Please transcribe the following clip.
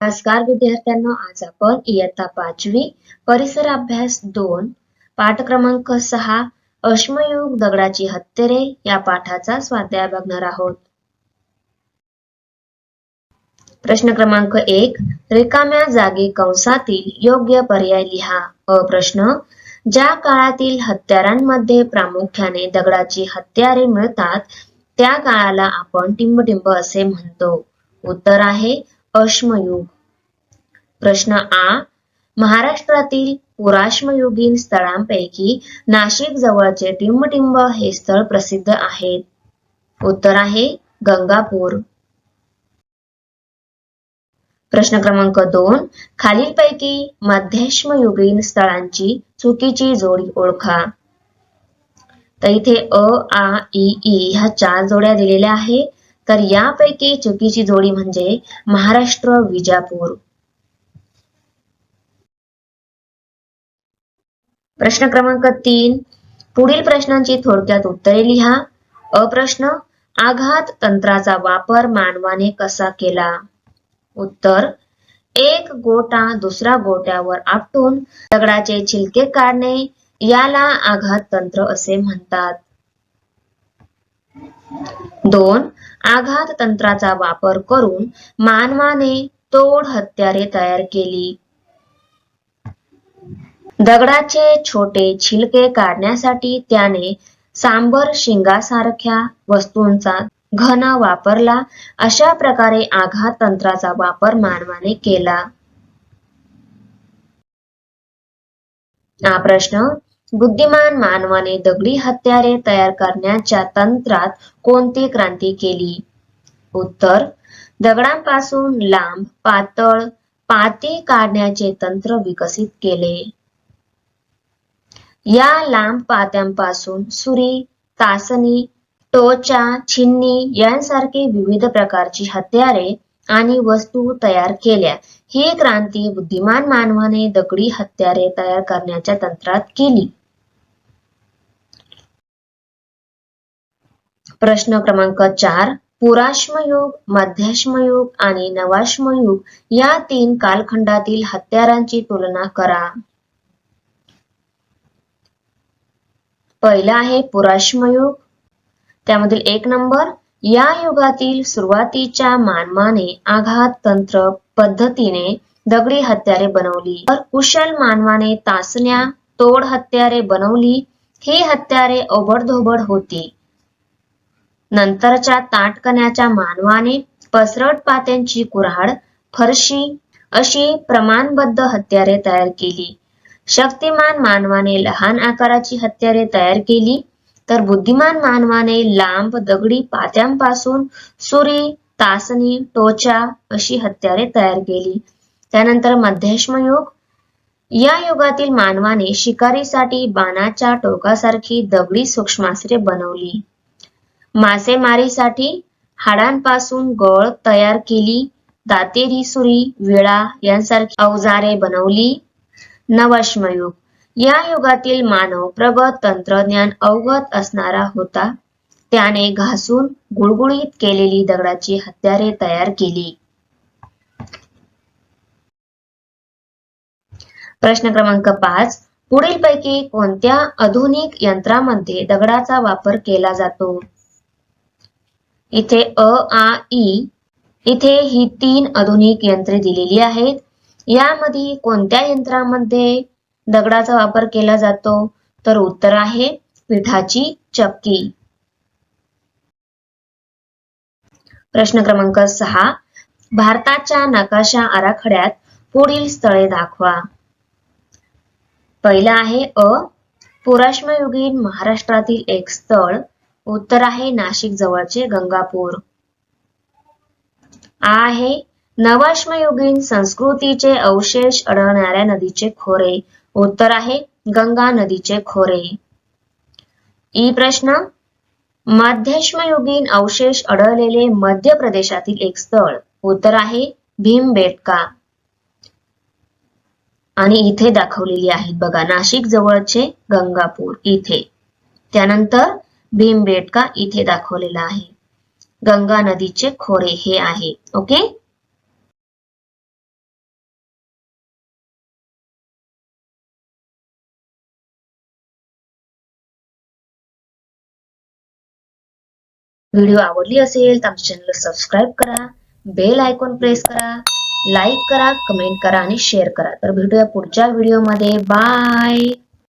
नमस्कार विद्यार्थ्यांनो आज आपण इयत्ता पाचवी परिसर अभ्यास दोन पाठ क्रमांक सहा अश्मयुग दगडाची हत्यारे या पाठाचा स्वाध्याय बघणार आहोत. प्रश्न क्रमांक एक रिकाम्या जागी कंसातील योग्य पर्याय लिहा. अ प्रश्न ज्या काळातील हत्यारांमध्ये प्रामुख्याने दगडाची हत्यारे मिळतात त्या काळाला आपण टिंबटिंब असे म्हणतो. उत्तर आहे अश्मयुग. प्रश्न आ. महाराष्ट्रातील पुराश्मयुगीन स्थळांपैकी नाशिक जवळचे टिंबटिंब हे स्थळ प्रसिद्ध आहे उत्तर आहे गंगापूर. प्रश्न क्रमांक दोन. खालीलपैकी मध्याश्मयुगीन स्थळांची चुकीची जोडी ओळखा. तर इथे अ आ इ ई ह्या चार जोड्या दिलेल्या आहेत. तर यापैकी चुकीची जोडी म्हणजे महाराष्ट्र विजापूर. प्रश्न क्रमांक तीन. पुढील प्रश्नांची थोडक्यात उत्तरे लिहा. अप्रश्न आघात तंत्राचा वापर मानवाने कसा केला? उत्तर एक गोटा दुसऱ्या गोट्यावर आपटून दगडाचे छिलके काढणे याला आघात तंत्र असे म्हणतात. दोन आघात तंत्राचा वापर करून मानवाने तोड हत्यारे तयार केली. दगडाचे छोटे छिलके काढण्यासाठी त्याने सांबर शिंगासारख्या वस्तूंचा घन वापरला. अशा प्रकारे आघात तंत्राचा वापर मानवाने केला. हा प्रश्न बुद्धिमान मानवाने दगडी हत्यारे तयार करण्याच्या तंत्रात कोणती क्रांती केली? उत्तर दगडांपासून लांब पातळ पाती काढण्याचे तंत्र विकसित केले. या लांब पात्यांपासून सुरी तासनी टोचा छिन्नी यांसारखे विविध प्रकारची हत्यारे आणि वस्तू तयार केल्या. ही क्रांती बुद्धिमान मानवाने दगडी हत्यारे तयार करण्याच्या तंत्रात केली. प्रश्न क्रमांक चार पुराश्मयुग मध्याश्मयुग आणि नवाश्मयुग या तीन कालखंडातील हत्यारांची तुलना करा. पहिला आहे पुराश्मयुग. त्यामधील एक नंबर या युगातील सुरुवातीच्या मानवाने आघात तंत्र पद्धतीने दगडी हत्यारे बनवली. तर कुशल मानवाने तासण्या तोड हत्यारे बनवली. ही हत्यारे ओबडधोबड होती. नंतरच्या ताटकण्याच्या मानवाने पसरट पात्यांची कुऱ्हाड फरशी अशी प्रमाणबद्ध हत्यारे तयार केली. शक्तिमान मानवाने लहान आकाराची हत्यारे तयार केली तर बुद्धिमान मानवाने लांब दगडी पात्यांपासून सुरी तासणी टोचा अशी हत्यारे तयार केली. त्यानंतर मध्याश्मयुग या युगातील मानवाने शिकारीसाठी बाणाच्या टोकासारखी दगडी सूक्ष्मास्त्रे बनवली. मासेमारीसाठी हाडांपासून गळ तयार केली दातेरी सुरी विळा यांसारखी अवजारे बनवली. नवश्मयुग या युगातील मानव प्रगत तंत्रज्ञान अवगत असणारा होता. त्याने घासून गुळगुळीत केलेली दगडाची हत्यारे तयार केली. प्रश्न क्रमांक पाच. पुढीलपैकी कोणत्या आधुनिक यंत्रामध्ये दगडाचा वापर केला जातो? इथे अ आ ई. इथे ही तीन आधुनिक यंत्रे दिलेली आहेत. यामध्ये कोणत्या यंत्रामध्ये दगडाचा वापर केला जातो? तर उत्तर आहे पिठाची चक्की. प्रश्न क्रमांक सहा. भारताच्या नकाशा आराखड्यात पुढील स्थळे दाखवा. पहिला आहे अ. पुराश्मयुगीन महाराष्ट्रातील एक स्थळ. उत्तर आहे नाशिक जवळचे गंगापूर. आ आहे नवाश्मयुगीन संस्कृतीचे अवशेष अडवणाऱ्या नदीचे खोरे. उत्तर आहे गंगा नदीचे खोरे. ई प्रश्न मध्यश्मयुगीन अवशेष अडवलेले मध्य प्रदेशातील एक स्थळ. उत्तर आहे भीमबेटका. आणि इथे दाखवलेली आहेत बघा नाशिक जवळचे गंगापूर इथे. त्यानंतर भीमबेटका इथे दाखवलेला आहे. गंगा नदीचे खोरे हे आहे ओके? व्हिडिओ आवडली असेल तर आमच्या चॅनलला सबस्क्राईब करा बेल आयकॉन प्रेस करा लाईक करा कमेंट करा आणि शेअर करा. तर भेटूया पुढच्या व्हिडिओमध्ये बाय